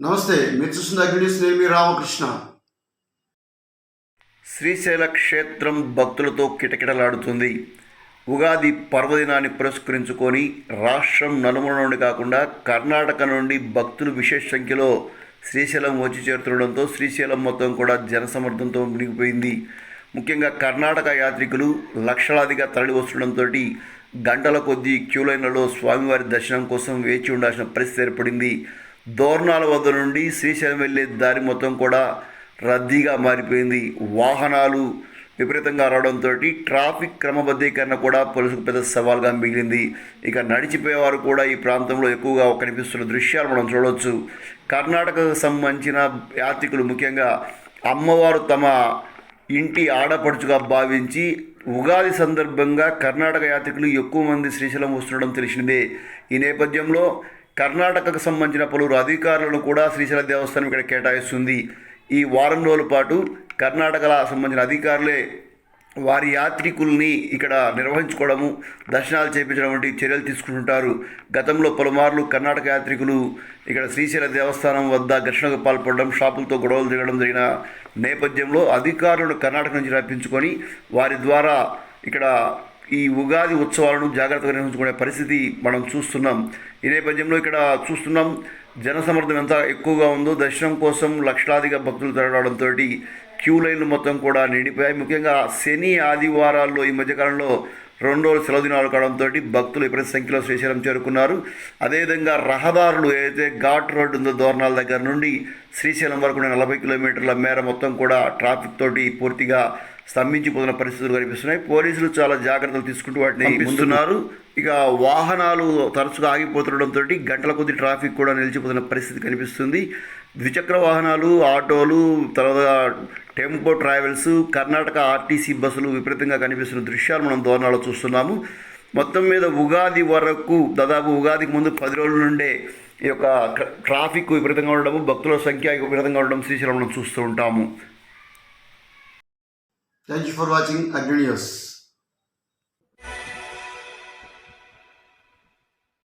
నమస్తే మీరు చూస్తున్న అగ్నిస్ నేను మీ రామకృష్ణ. శ్రీశైల క్షేత్రం భక్తులతో కిటకిటలాడుతుంది. ఉగాది పర్వదినాన్ని పురస్కరించుకొని రాష్ట్రం నలుమూల నుండి కాకుండా కర్ణాటక నుండి భక్తులు విశేష సంఖ్యలో శ్రీశైలం వచ్చి చేరుతుండడంతో శ్రీశైలం మొత్తం కూడా జనసమర్థంతో మునిగిపోయింది. ముఖ్యంగా కర్ణాటక యాత్రికులు లక్షలాదిగా తరలి వస్తుండడంతో గంటల కొద్దీ క్యూలైన్లలో స్వామివారి దర్శనం కోసం వేచి ఉండాల్సిన పరిస్థితి ఏర్పడింది. దోర్నాల వద్ద నుండి శ్రీశైలం వెళ్ళే దారి మొత్తం కూడా రద్దీగా మారిపోయింది. వాహనాలు విపరీతంగా రావడంతో ట్రాఫిక్ క్రమబద్ధీకరణ కూడా పోలీసులకు పెద్ద సవాల్గా మిగిలింది. ఇక నడిచిపోయేవారు కూడా ఈ ప్రాంతంలో ఎక్కువగా కనిపిస్తున్న దృశ్యాలు మనం చూడవచ్చు. కర్ణాటకకు సంబంధించిన యాత్రికులు ముఖ్యంగా అమ్మవారు తమ ఇంటి ఆడపడుచుగా భావించి ఉగాది సందర్భంగా కర్ణాటక యాత్రికులు ఎక్కువ మంది శ్రీశైలం వస్తుండడం తెలిసిందే. ఈ నేపథ్యంలో కర్ణాటకకు సంబంధించిన పలువురు అధికారులను కూడా శ్రీశైల దేవస్థానం ఇక్కడ కేటాయిస్తుంది. ఈ వారం రోజుల పాటు కర్ణాటక సంబంధించిన అధికారులే వారి యాత్రికుల్ని ఇక్కడ నిర్వహించుకోవడము దర్శనాలు చేపించడం వంటి చర్యలు తీసుకుంటుంటారు. గతంలో పలుమార్లు కర్ణాటక యాత్రికులు ఇక్కడ శ్రీశైల దేవస్థానం వద్ద ఘర్షణకు పాల్పడడం షాపులతో గొడవలు దిగడం జరిగిన నేపథ్యంలో అధికారులను కర్ణాటక నుంచి రప్పించుకొని వారి ద్వారా ఇక్కడ ఈ ఉగాది ఉత్సవాలను జాగ్రత్తగా నిర్వహించుకునే పరిస్థితి మనం చూస్తున్నాం. ఈ నేపథ్యంలో ఇక్కడ చూస్తున్నాం జనసమర్థం ఎంత ఎక్కువగా ఉందో దర్శనం కోసం లక్షలాదిగా భక్తులు తరగడంతో క్యూ లైన్లు మొత్తం కూడా నిండిపోయాయి. ముఖ్యంగా శని ఆదివారాల్లో ఈ మధ్యకాలంలో రెండు రోజులు సెలవు దినాలు కావడంతో భక్తులు విపరీత సంఖ్యలో శ్రీశైలం చేరుకున్నారు. అదేవిధంగా రహదారులు ఏదైతే ఘాట్ రోడ్డు ఉందో దోరణాల దగ్గర నుండి శ్రీశైలం వరకు నలభై కిలోమీటర్ల మేర మొత్తం కూడా ట్రాఫిక్ తోటి పూర్తిగా స్తంభించిపోతున్న పరిస్థితులు కనిపిస్తున్నాయి. పోలీసులు చాలా జాగ్రత్తలు తీసుకుంటూ వాటిని ముందున్నారు. ఇక వాహనాలు తరచుగా ఆగిపోతుండడంతో గంటల కొద్ది ట్రాఫిక్ కూడా నిలిచిపోతున్న పరిస్థితి కనిపిస్తుంది. ద్విచక్ర వాహనాలు ఆటోలు తర్వాత టెంపో ట్రావెల్స్ కర్ణాటక ఆర్టీసీ బస్సులు విపరీతంగా కనిపిస్తున్న దృశ్యాలు మనం దోరణాలో చూస్తున్నాము. మొత్తం మీద ఉగాది వరకు దాదాపు ఉగాదికి ముందు పది రోజుల నుండే ఈ యొక్క ట్ర- ట్రాఫిక్ విపరీతంగా ఉండడము భక్తుల సంఖ్య విపరీతంగా ఉండడం శ్రీశైలం మనం చూస్తూ ఉంటాము. Thank you for watching Agri News.